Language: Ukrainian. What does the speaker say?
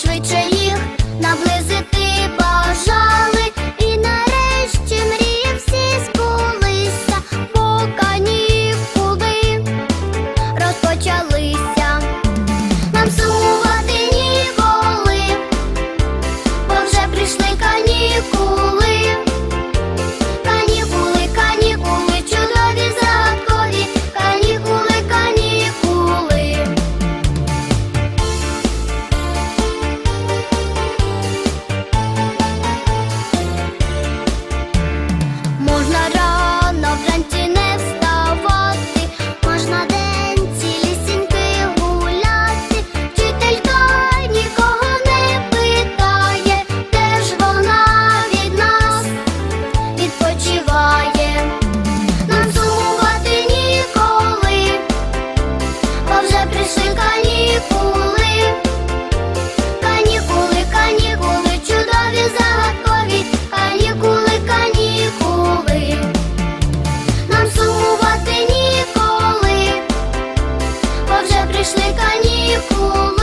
Швидше Музичний канікул.